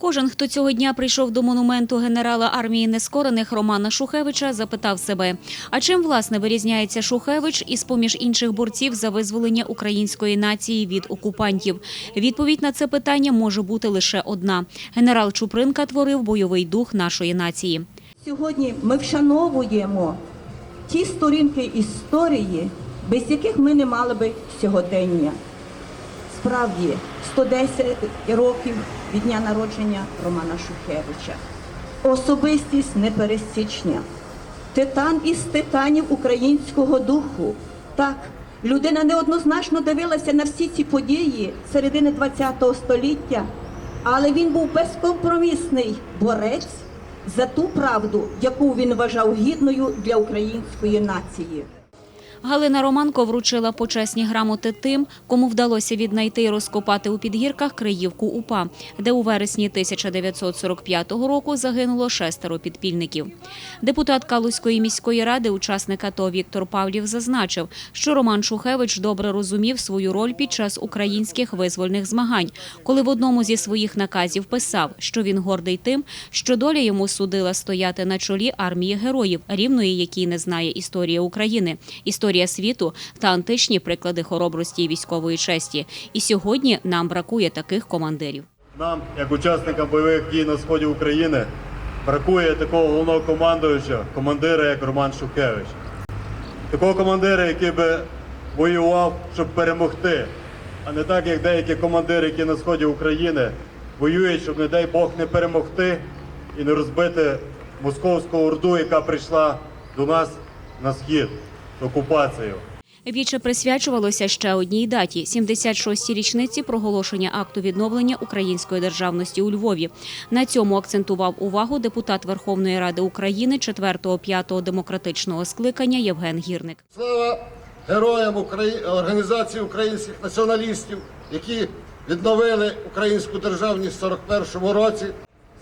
Кожен, хто цього дня прийшов до монументу генерала армії нескорених Романа Шухевича, запитав себе: а чим власне вирізняється Шухевич із поміж інших борців за визволення української нації від окупантів? Відповідь на це питання може бути лише одна: генерал Чупринка творив бойовий дух нашої нації. Сьогодні ми вшановуємо ті сторінки історії, без яких ми не мали би сьогодення. Справді, 110 років від дня народження Романа Шухевича. Особистість непересічня. Титан із титанів українського духу. Так, людина неоднозначно дивилася на всі ці події середини ХХ століття, але він був безкомпромісний борець за ту правду, яку він вважав гідною для української нації. Галина Романко вручила почесні грамоти тим, кому вдалося віднайти і розкопати у підгірках Криївку УПА, де у вересні 1945 року загинуло шестеро підпільників. Депутат Калузької міської ради, учасник АТО Віктор Павлів, зазначив, що Роман Шухевич добре розумів свою роль під час українських визвольних змагань, коли в одному зі своїх наказів писав, що він гордий тим, що доля йому судила стояти на чолі армії героїв, рівної якій не знає історія України, світу та античні приклади хоробрості і військової честі. І сьогодні нам бракує таких командирів. Нам, як учасникам бойових дій на сході України, бракує такого головного командуючого, командира, як Роман Шухевич. Такого командира, який би воював, щоб перемогти, а не так, як деякі командири, які на сході України воюють, щоб, не дай Бог, не перемогти і не розбити московську орду, яка прийшла до нас на схід окупацією. Віче присвячувалося ще одній даті – 76-й річниці проголошення акту відновлення української державності у Львові. На цьому акцентував увагу депутат Верховної Ради України 4-5 демократичного скликання Євген Гірник. Слава героям Украї... організації українських націоналістів, які відновили українську державність в 41-му році.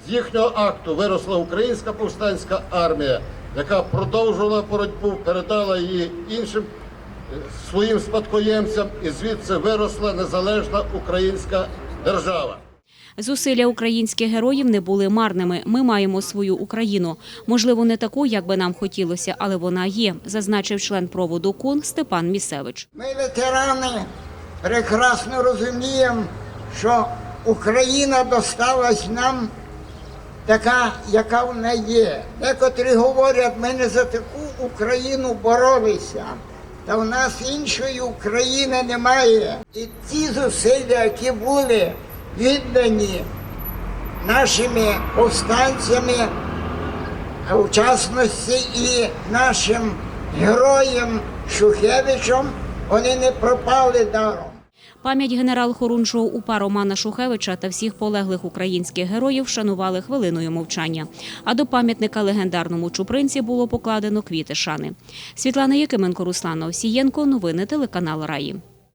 З їхнього акту виросла українська повстанська армія, яка продовжувала боротьбу, передала її іншим е, своїм спадкоємцям, і звідси виросла незалежна українська держава. Зусилля українських героїв не були марними. Ми маємо свою Україну. Можливо, не таку, як би нам хотілося, але вона є, зазначив член проводу КУН Степан Місевич. Ми, ветерани, прекрасно розуміємо, що Україна досталась нам така, яка вона є. Декотрі говорять, ми не за таку Україну боролися. Та в нас іншої України немає. І ті зусилля, які були віддані нашими повстанцями, в частності і нашим героям Шухевичем, вони не пропали даром. Пам'ять генерал-хорунжого УПА Романа Шухевича та всіх полеглих українських героїв шанували хвилиною мовчання. А до пам'ятника легендарному Чупринці було покладено квіти шани. Світлана Якименко, Руслана Осієнко, Новини телеканал Раї.